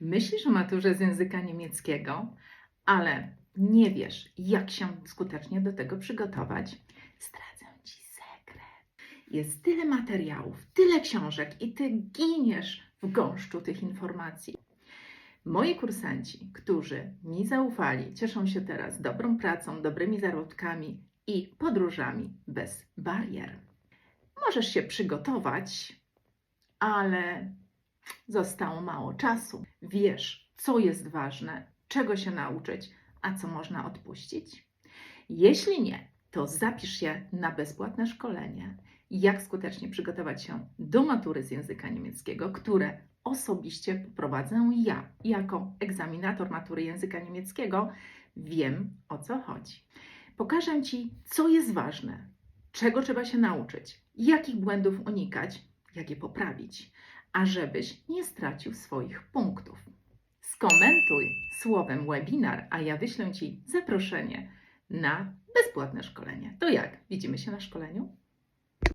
Myślisz o maturze z języka niemieckiego, ale nie wiesz, jak się skutecznie do tego przygotować? Zdradzę Ci sekret. Jest tyle materiałów, tyle książek i Ty giniesz w gąszczu tych informacji. Moi kursanci, którzy mi zaufali, cieszą się teraz dobrą pracą, dobrymi zarobkami i podróżami bez barier. Możesz się przygotować, ale zostało mało czasu. Wiesz, co jest ważne, czego się nauczyć, a co można odpuścić? Jeśli nie, to zapisz się na bezpłatne szkolenie, jak skutecznie przygotować się do matury z języka niemieckiego, które osobiście poprowadzę ja jako egzaminator matury języka niemieckiego. Wiem o co chodzi. Pokażę Ci, co jest ważne, czego trzeba się nauczyć, jakich błędów unikać, jak je poprawić, a żebyś nie stracił swoich punktów. Skomentuj słowem webinar, a ja wyślę Ci zaproszenie na bezpłatne szkolenie. To jak? Widzimy się na szkoleniu?